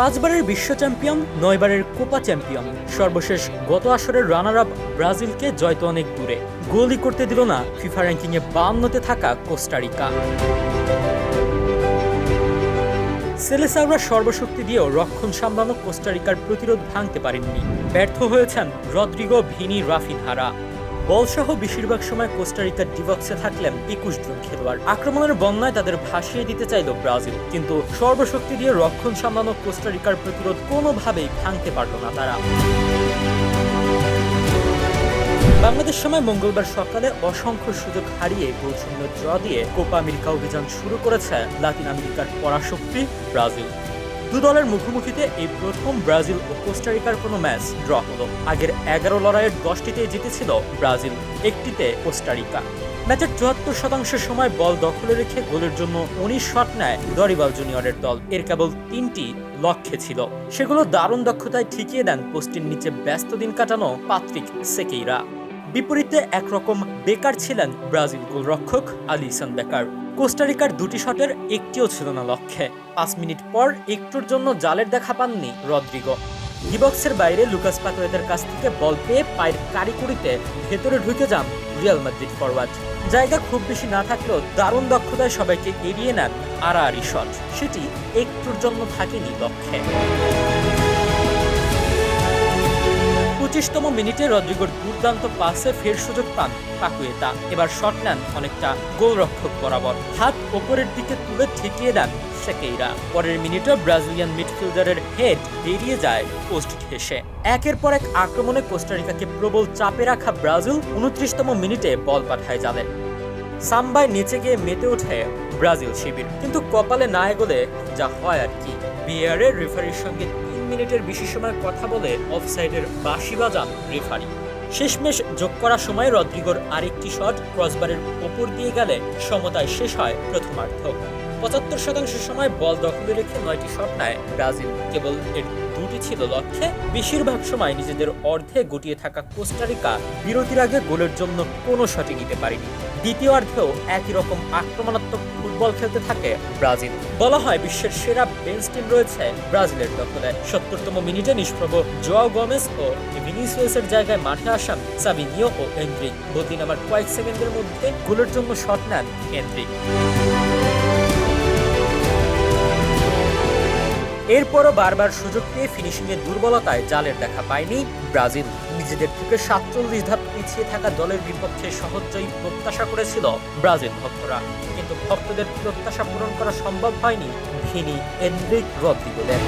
পাঁচবারের বিশ্ব champion, নয়বারের Copa champion. সর্বশেষ গত আসরের রানার আপ ব্রাজিলকে জয় তো অনেক দূরে। গোলই করতে দিল না ফিফা র্যাঙ্কিংয়ে বান্নতে থাকা কোস্টারিকা। সেলেসাওরা সর্বশক্তি দিয়েও রক্ষণ সামলানো কোস্টারিকার প্রতিরোধ ভাঙতে পারেননি। ব্যর্থ হয়েছেন রদ্রিগো ভিনি রাফিনহারা। বলসহ বেশিরভাগ সময় কোস্টারিকার ডিবক্সে থাকলেন একুশ জন খেলোয়াড়। আক্রমণের বন্যায় তাদের ভাসিয়ে দিতে চাইল ব্রাজিল। কিন্তু সর্বশক্তি দিয়ে রক্ষণ সামলানো কোস্টারিকার প্রতিরোধ কোনোভাবেই ভাঙতে পারল না তারা। বাংলাদেশ সময় মঙ্গলবার সকালে অসংখ্য সুযোগ হারিয়ে গোলশূন্য ড্র দিয়ে কোপা আমেরিকা অভিযান শুরু করেছে লাতিন আমেরিকার পরাশক্তি ব্রাজিল। দলের মুখোমুখিতে এই প্রথম ব্রাজিল ও কোস্টারিকার কোনো ম্যাচ ড্র হলো। আগের এগারো লড়াইয়ের দশটিতে জিতেছিল ব্রাজিল, একটিতে কোস্টারিকা। ম্যাচের চুয়াত্তর শতাংশ সময় বল দখলে রেখে গোলের জন্য উনিশ শট নেয় দরিবাল জুনিয়রের দল। এর কেবল তিনটি লক্ষ্যে ছিল। সেগুলো দারুণ দক্ষতায় ঠিকিয়ে দেন পোস্টের নিচে ব্যস্ত দিন কাটানো পাত্রিক সেকেইরা। বিপরীতে একরকম বেকার ছিলেন ব্রাজিল গোলরক্ষক আলিসান বেকার। কোস্টারিকার দুটি শটের একটিও ছিল না লক্ষ্যে। পাঁচ মিনিট পর একটুর জন্য জালের দেখা পাননি রদ্রিগো। ডিবক্সের বাইরে লুকাস পাকোয়েতের কাছ থেকে বল পেয়ে পায়ের কারিকুরিতে ভেতরে ঢুকে যান রিয়াল মাদ্রিদ ফরওয়ার্ড জায়গা খুব বেশি না থাকলেও দারুণ দক্ষতায় সবাইকে এড়িয়ে নেন আড়াআড়ি শট। সেটি একটুর জন্য থাকেনি লক্ষ্যে। পঁচিশতম মিনিটে রদ্রিগোর দুর্দান্ত পাসে ফের সুযোগ পান পাকুয়েতা। এবার শট নেন অনেকটা গোলরক্ষক বরাবর। হাত ওপরের দিকে তুলে ঠেকিয়ে দেন সেকেইরা পরের মিনিটে ব্রাজিলিয়ান মিডফিল্ডারের হেড বেরিয়ে যায় পোস্ট ঘেসে একের পর এক আক্রমণে কোস্টারিকাকে প্রবল চাপে রাখা ব্রাজিল উনত্রিশতম মিনিটে বল পাঠায় জালে সাম্বায় নিচে গিয়ে মেতে ওঠে ব্রাজিল শিবির। কিন্তু কপালে না এগোলে যা হয় আর কি। বিয়ারের রেফারির সঙ্গে মিনিটের বেশি সময় কথা বলে অফসাইডের বাঁশি বাজান রেফারি। শেষমেশ যোগ করার সময় রদ্রিগোর আরেকটি শট ক্রসবারের ওপর দিয়ে গেলে সমতায় শেষ হয় প্রথমার্ধ। পঁচাত্তর শতাংশ সময় বল দখলে রেখে নয়টি শট নেয় ব্রাজিল। কেবল এর দুটি ছিল লক্ষ্যে। বেশিরভাগ সময় নিজেদের অর্ধে গুটিয়ে থাকা কোস্টারিকা বিরতির আগে গোলের জন্য কোনো শটই নিতে পারেনি। দ্বিতীয়ার্ধেও একই রকম আক্রমণাত্মক ফুটবল খেলতে থাকে ব্রাজিল। বলা হয় বিশ্বের সেরা বেঞ্চ টিম রয়েছে ব্রাজিলের দখলে। সত্তরতম মিনিটে নিষ্প্রভ জোয়াও গমেস ও ভিনিসিয়াসের জায়গায় মাঠে আসান সাবিনিও ও এন্ড্রিক বদিন আমার কয়েক সেকেন্ডের মধ্যে গোলের জন্য শট নেন এন্ড্রিক এরপরও বারবার সুযোগ পেয়ে ফিনিশিংয়ের দুর্বলতায় জালের দেখা পায়নি ব্রাজিল। নিজেদের থেকে সাতচল্লিশ ধাপ পিছিয়ে থাকা দলের বিপক্ষে সহজই প্রত্যাশা করেছিল ব্রাজিল ভক্তরা। কিন্তু ভক্তদের প্রত্যাশা পূরণ করা সম্ভব হয়নি ভিনি এন্ড্রিক রদ্রিগোদের।